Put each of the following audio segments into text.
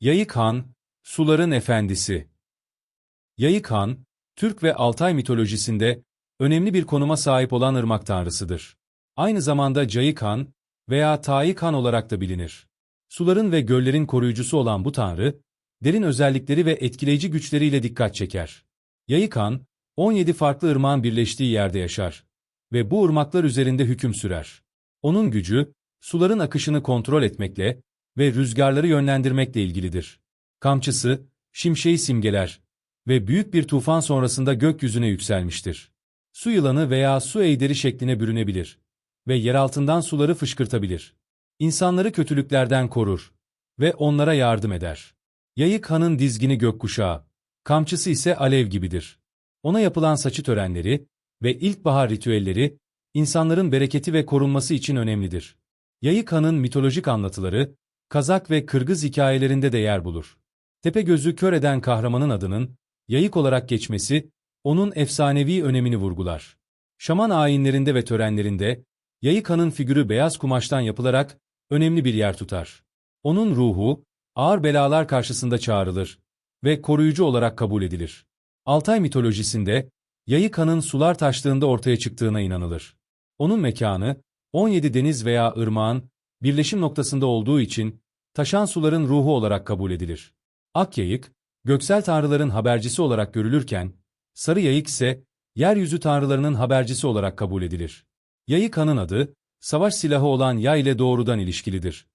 Yayık Han, Suların Efendisi Yayık Han, Türk ve Altay mitolojisinde önemli bir konuma sahip olan ırmak tanrısıdır. Aynı zamanda Cayık Han veya Tayık Han olarak da bilinir. Suların ve göllerin koruyucusu olan bu tanrı, derin özellikleri ve etkileyici güçleriyle dikkat çeker. Yayık Han, 17 farklı ırmağın birleştiği yerde yaşar ve bu ırmaklar üzerinde hüküm sürer. Onun gücü, suların akışını kontrol etmekle ve rüzgarları yönlendirmekle ilgilidir. Kamçısı, şimşeği simgeler ve büyük bir tufan sonrasında gökyüzüne yükselmiştir. Su yılanı veya su ejderi şekline bürünebilir ve yeraltından suları fışkırtabilir. İnsanları kötülüklerden korur ve onlara yardım eder. Yayık Han'ın dizgini gökkuşağı, kamçısı ise alev gibidir. Ona yapılan saçı törenleri ve ilkbahar ritüelleri, insanların bereketi ve korunması için önemlidir. Yayık Han'ın mitolojik anlatıları, Kazak ve Kırgız hikayelerinde de yer bulur. Tepegöz'ü kör eden kahramanın adının, Yayık olarak geçmesi, onun efsanevi önemini vurgular. Şaman ayinlerinde ve törenlerinde, Yayık Han'ın figürü beyaz kumaştan yapılarak önemli bir yer tutar. Onun ruhu, ağır belalar karşısında çağrılır ve koruyucu olarak kabul edilir. Altay mitolojisinde, Yayık Han'ın sular taştığında ortaya çıktığına inanılır. Onun mekanı, 17 deniz veya ırmağın birleşim noktasında olduğu için taşan suların ruhu olarak kabul edilir. Ak yayık, göksel tanrıların habercisi olarak görülürken, sarı yayık ise yeryüzü tanrılarının habercisi olarak kabul edilir. Yayık Han'ın adı, savaş silahı olan yay ile doğrudan ilişkilidir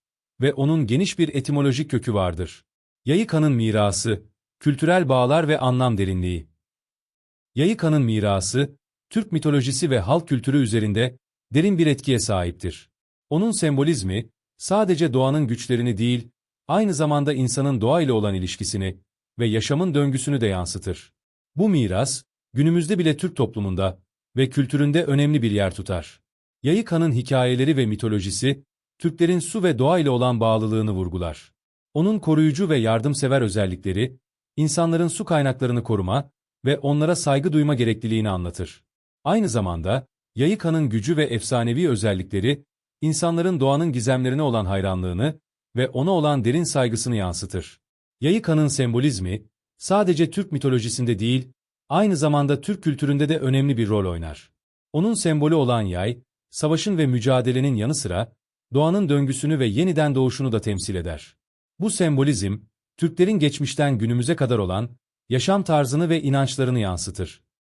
ve onun geniş bir etimolojik kökü vardır. Yayık Han'ın mirası, kültürel bağlar ve anlam derinliği. Yayık Han'ın mirası, Türk mitolojisi ve halk kültürü üzerinde derin bir etkiye sahiptir. Onun sembolizmi, sadece doğanın güçlerini değil, aynı zamanda insanın doğayla olan ilişkisini ve yaşamın döngüsünü de yansıtır. Bu miras, günümüzde bile Türk toplumunda ve kültüründe önemli bir yer tutar. Yayık Han'ın hikayeleri ve mitolojisi, Türklerin su ve doğa ile olan bağlılığını vurgular. Onun koruyucu ve yardımsever özellikleri, insanların su kaynaklarını koruma ve onlara saygı duyma gerekliliğini anlatır. Aynı zamanda, Yayık Han'ın gücü ve efsanevi özellikleri, insanların doğanın gizemlerine olan hayranlığını ve ona olan derin saygısını yansıtır. Yayık Han'ın sembolizmi, sadece Türk mitolojisinde değil, aynı zamanda Türk kültüründe de önemli bir rol oynar. Onun sembolü olan yay, savaşın ve mücadelenin yanı sıra, doğanın döngüsünü ve yeniden doğuşunu da temsil eder. Bu sembolizm, Türklerin geçmişten günümüze kadar olan yaşam tarzını ve inançlarını yansıtır.